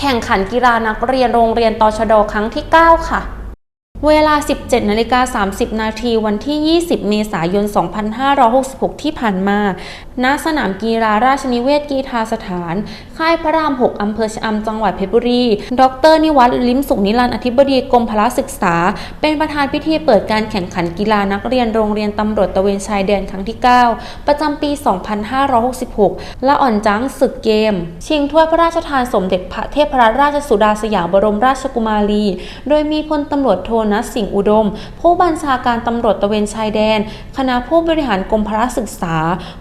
แข่งขันกีฬานักเรียนโรงเรียนตชดครั้งที่ 9 ค่ะ เวลา 17นาฬิกา30 นาทีวันที่ 20 เมษายน 2566 ที่ผ่านมา ณสนามกีฬาราชนิเวศกีฬาสถาน ค่ายพระราม 6 อำเภอชะอำจังหวัดเพชรบุรี ดร นิวัฒน์ลิ้มสุขนิรันดร์อธิบดีกรมพละศึกษา เป็นประธานพิธีเปิดการแข่งขันกีฬานักเรียนโรงเรียนตำรวจตะเวนชายแดนครั้งที่ 9 ประจำปี 2566 และอ่อนจังศึกเกม ชิงถ้วยพระราชทานสมเด็จพระเทพรัตนราชสุดาสยามบรมราชกุมารี โดยมีพลตำรวจโทนัสสิงห์อุดม ผู้บัญชาการตำรวจตะเวนชายแดน คณะผู้บริหารกรมพระศึกษา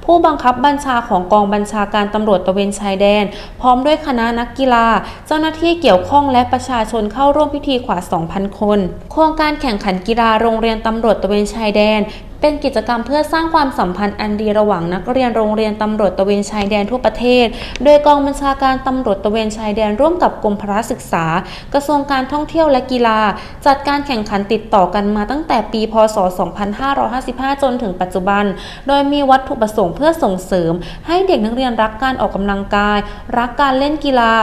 ผู้บังคับบัญชาของกองบัญชาการตำรวจตะเวนชายแดน พร้อมด้วยคณะนักกีฬา เจ้าหน้าที่เกี่ยวข้องและประชาชนเข้าร่วมพิธีกว่า 2,000 คน โครงการแข่งขันกีฬาโรงเรียนตำรวจตะเวนชายแดน เป็นกิจกรรมเพื่อสร้างความสัมพันธ์อันดีระหว่างนักเรียนโรงเรียนตำรวจตะเวนชายแดนทั่วประเทศ โดยกองบัญชาการตำรวจตะเวนชายแดนร่วมกับกรมพระศึกษา กระทรวงการท่องเที่ยวและกีฬา จัดการแข่งขันติดต่อกันมาตั้งแต่ปี พศ 2555 จนถึงปัจจุบัน โดยมีวัตถุประสงค์เพื่อส่งเสริม ให้เด็กนักเรียนรักการออกกำลังกาย รักการเล่นกีฬา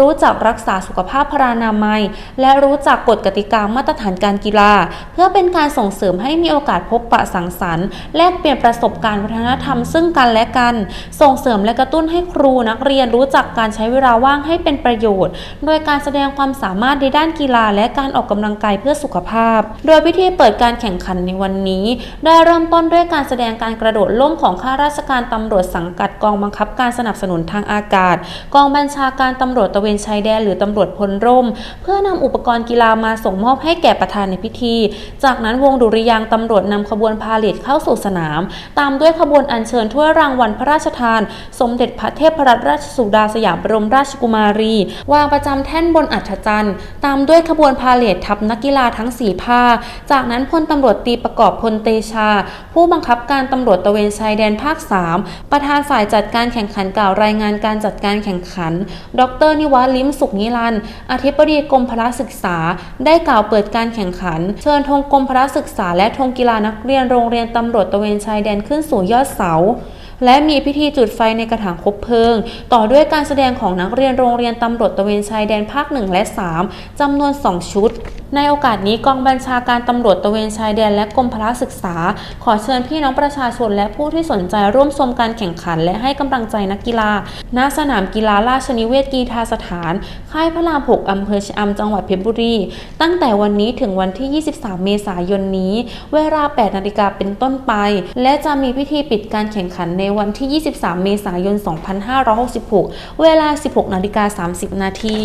รู้จักรักษาสุขภาพพรานามัย และรู้จักกฎกติกามาตรฐานการกีฬา เพื่อเป็นการส่งเสริมให้มีโอกาสพบปะสังสรรค์ แลกเปลี่ยนประสบการณ์วัฒนธรรมซึ่งกันและกัน ส่งเสริมและกระตุ้นให้ครูนักเรียนรู้จักการใช้เวลาว่างให้เป็นประโยชน์ โดยการแสดงความสามารถในด้านกีฬาและการออกกำลังกายเพื่อสุขภาพ โดยพิธีเปิดการแข่งขันในวันนี้ ได้เริ่มต้นด้วยการแสดงการกระโดดล่มของข้าราชการตำรวจสังกัดกองบังคับการสนับสนุนทางอากาศ กองบัญชาการตำรวจตะเวนชายแดนหรือตำรวจพลร่ม เพื่อนำอุปกรณ์กีฬามาส่งมอบให้แก่ประธานในพิธี จากนั้นวงดุริยางค์ตำรวจนำขบวนพาเหรดเข้าสู่สนาม ตามด้วยขบวนอัญเชิญถ้วยรางวัลพระราชทาน สมเด็จพระเทพรัตนราชสุดาสยามบรมราชกุมารี วางประจำแท่นบนอัฐจันทร์ ตามด้วยขบวนพาเหรดทัพนักกีฬาทั้งสี่ภาคจากนั้นพลตำรวจตีประกอบพลเตชา ผู้บังคับการตำรวจตะเวนชายแดนภาค 3 ประธานฝ่ายจัดการแข่งขันกล่าวรายงานการจัดการแข่งขัน ดร นิวัฒลิมสุขนิรันด์อธิบดีกรมพละศึกษา ได้กล่าวเปิดการแข่งขัน เชิญธงกรมพละศึกษาและธงกีฬานักเรียนโรงงเรียนตำรวจตระเวนชายแดนขึ้นสู่ยอดเสา และมีพิธีจุดไฟในกระถางคบเพลิง ต่อด้วยการแสดงของนักเรียนโรงเรียนตำรวจตะเวนชายแดนภาค 1 และ 3 จำนวน 2 ชุด ในโอกาสนี้กองบัญชาการตำรวจตะเวนชายแดนและกรมพละศึกษา ขอเชิญพี่น้องประชาชนและผู้ที่สนใจร่วมชมการแข่งขัน และให้กำลังใจนักกีฬา ณ สนามกีฬาราชนิเวศกีฬาสถาน ค่ายพระราม 6 อำเภอชะอำจังหวัดเพชรบุรี ตั้งแต่วันนี้ถึงวันที่ 23 เมษายนนี้ เวลา 8 นาฬิกาเป็นต้นไป และจะมีพิธีปิดการแข่งขันในวันที่ 23 เมษายน 2566 เวลา 16 นาฬิกา 30 นาที